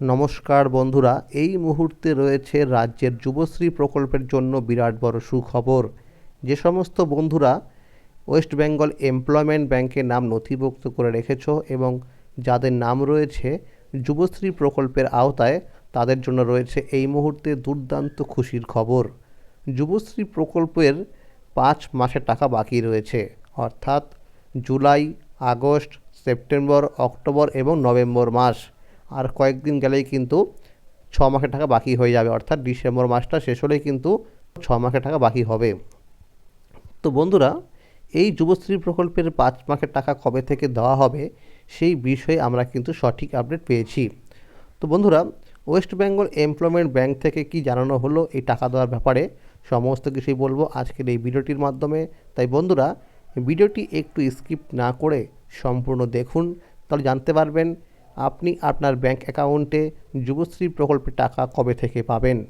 নমস্কার বন্ধুরা, এই মুহূর্তে রয়েছে রাজ্যের যুবশ্রী প্রকল্পের জন্য বিরাট বড় সুখবর। যে সমস্ত বন্ধুরা, ওয়েস্ট বেঙ্গল এমপ্লয়মেন্ট ব্যাংকে নাম নথিভুক্ত করে রেখেছ এবং যাদের নাম রয়েছে যুবশ্রী প্রকল্পের আওতায়, তাদের জন্য রয়েছে এই মুহূর্তে দুর্দান্ত খুশির খবর। যুবশ্রী প্রকল্পের পাঁচ মাসের টাকা বাকি রয়েছে, অর্থাৎ জুলাই, আগস্ট, সেপ্টেম্বর, অক্টোবর এবং নভেম্বর মাস। আর কয়েকদিন গেলেই কিন্তু ছ মাসের টাকা বাকি হয়ে যাবে, অর্থাৎ ডিসেম্বর মাসটা শেষ হলেই কিন্তু ছ মাসের টাকা বাকি হবে। তো বন্ধুরা, এই যুবশ্রী প্রকল্পের পাঁচ মাসের টাকা কবে থেকে দেওয়া হবে সেই বিষয়ে আমরা কিন্তু সঠিক আপডেট পেয়েছি। তো বন্ধুরা, ওয়েস্ট বেঙ্গল এমপ্লয়মেন্ট ব্যাংক থেকে কি জানানো হলো এই টাকা দেওয়ার ব্যাপারে সমস্ত কিছুই বলব আজকের এই ভিডিওটির মাধ্যমে। তাই বন্ধুরা, ভিডিওটি একটু স্কিপ না করে সম্পূর্ণ দেখুন, তাহলে জানতে পারবেন আপনি আপনার ব্যাংক অ্যাকাউন্টে যুবশ্রী প্রকল্পের টাকা কবে থেকে পাবেন?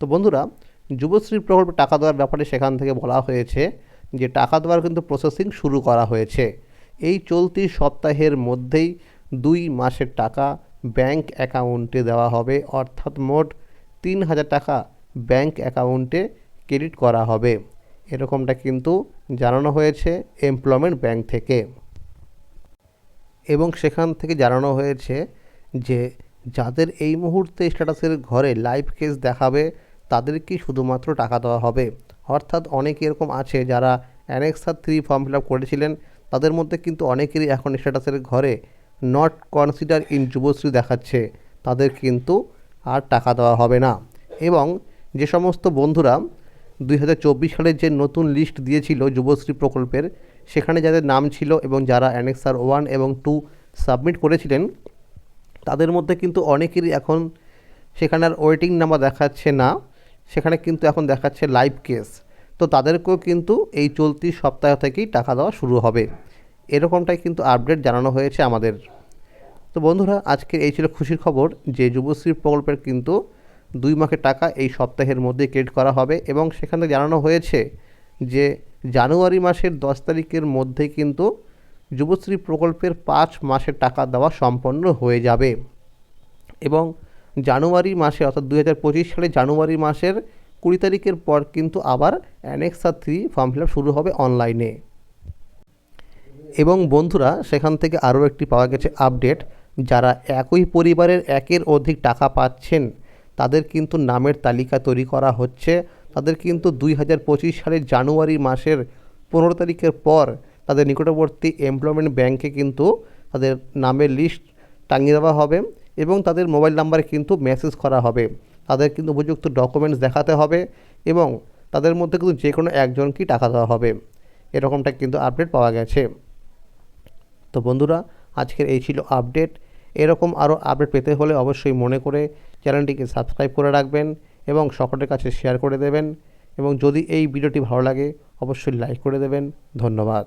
তো বন্ধুরা, যুবশ্রী প্রকল্পে টাকা দেওয়ার ব্যাপারে সেখান থেকে বলা হয়েছে যে টাকা দেওয়ার কিন্তু প্রসেসিং শুরু করা হয়েছে। এই চলতি সপ্তাহের মধ্যেই দুই মাসের টাকা ব্যাংক অ্যাকাউন্টে দেওয়া হবে। অর্থাৎ মোট তিন হাজার টাকা ব্যাংক অ্যাকাউন্টে ক্রেডিট করা হবে। এরকমটা কিন্তু জানানো হয়েছে এমপ্লয়মেন্ট ব্যাংক থেকে। এবং সেখান থেকে জানানো হয়েছে যে যাদের এই মুহূর্তে স্ট্যাটাসের ঘরে লাইভ কেস দেখাবে, তাদেরকেই শুধুমাত্র টাকা দেওয়া হবে। অর্থাৎ অনেকে এরকম আছে যারা annexure three form fill up করেছিলেন, তাদের মধ্যে কিন্তু অনেকেরই এখন স্ট্যাটাসের ঘরে নট কনসিডার ইন যুবশ্রী দেখাচ্ছে, তাদের কিন্তু আর টাকা দেওয়া হবে না। এবং যে সমস্ত বন্ধুরা দুই সালের যে নতুন লিস্ট দিয়েছিল যুবশ্রী প্রকল্পের সেখানে যাদের নাম ছিল এবং যারা অ্যানেক্সার ওয়ান এবং টু সাবমিট করেছিলেন, তাদের মধ্যে কিন্তু অনেকেরই এখন সেখানে আর ওয়েটিং নাম্বার দেখাচ্ছে না। সেখানে কিন্তু এখন দেখাচ্ছে লাইভ কেস। তো তাদেরকেও কিন্তু এই চলতি সপ্তাহ থেকেই টাকা দেওয়া শুরু হবে। এরকমটাই কিন্তু আপডেট জানানো হয়েছে আমাদের। তো বন্ধুরা আজকে এই ছিল খুশির খবর যে যুবশ্রী প্রকল্পের কিন্তু দুই মাসের টাকা এই সপ্তাহের মধ্যে ক্রেডিট করা হবে এবং সেখানে জানানো হয়েছে যে জানুয়ারি মাসের দশ তারিখের মধ্যে কিন্তু যুবশ্রী প্রকল্পের পাঁচ মাসের টাকা দেওয়া সম্পন্ন হয়ে যাবে। এবং জানুয়ারি মাসে অর্থাৎ দু হাজার পঁচিশ সালে জানুয়ারি মাসের কুড়ি তারিখের পর কিন্তু আবার অ্যানেক্সা থ্রি ফর্ম ফিল শুরু হবে অনলাইনে। এবং বন্ধুরা, সেখান থেকে আরও একটি পাওয়া গেছে আপডেট। যারা একই পরিবারের একের অধিক টাকা পাচ্ছেন, তাদের কিন্তু নামের তালিকা তৈরি করা হচ্ছে। তাদের কিন্তু দুই হাজার পঁচিশ সালের জানুয়ারি মাসের পনেরো তারিখের পর তাদের নিকটবর্তী এমপ্লয়মেন্ট ব্যাংকে কিন্তু তাদের নামের লিস্ট টাঙিয়ে দেওয়া হবে এবং তাদের মোবাইল নাম্বারে কিন্তু মেসেজ করা হবে। তাদের কিন্তু উপযুক্ত ডকুমেন্টস দেখাতে হবে এবং তাদের মধ্যে কিন্তু যে কোনো একজনকেই টাকা দেওয়া হবে। এরকমটা কিন্তু আপডেট পাওয়া গেছে। তো বন্ধুরা, আজকের এই ছিল আপডেট। এরকম আরও আপডেট পেতে হলে অবশ্যই মনে করে চ্যানেলটিকে সাবস্ক্রাইব করে রাখবেন। এবং সকলের কাছে শেয়ার করে দেবেন। এবং যদি এই ভিডিওটি ভালো লাগে, অবশ্যই লাইক করে দেবেন। ধন্যবাদ।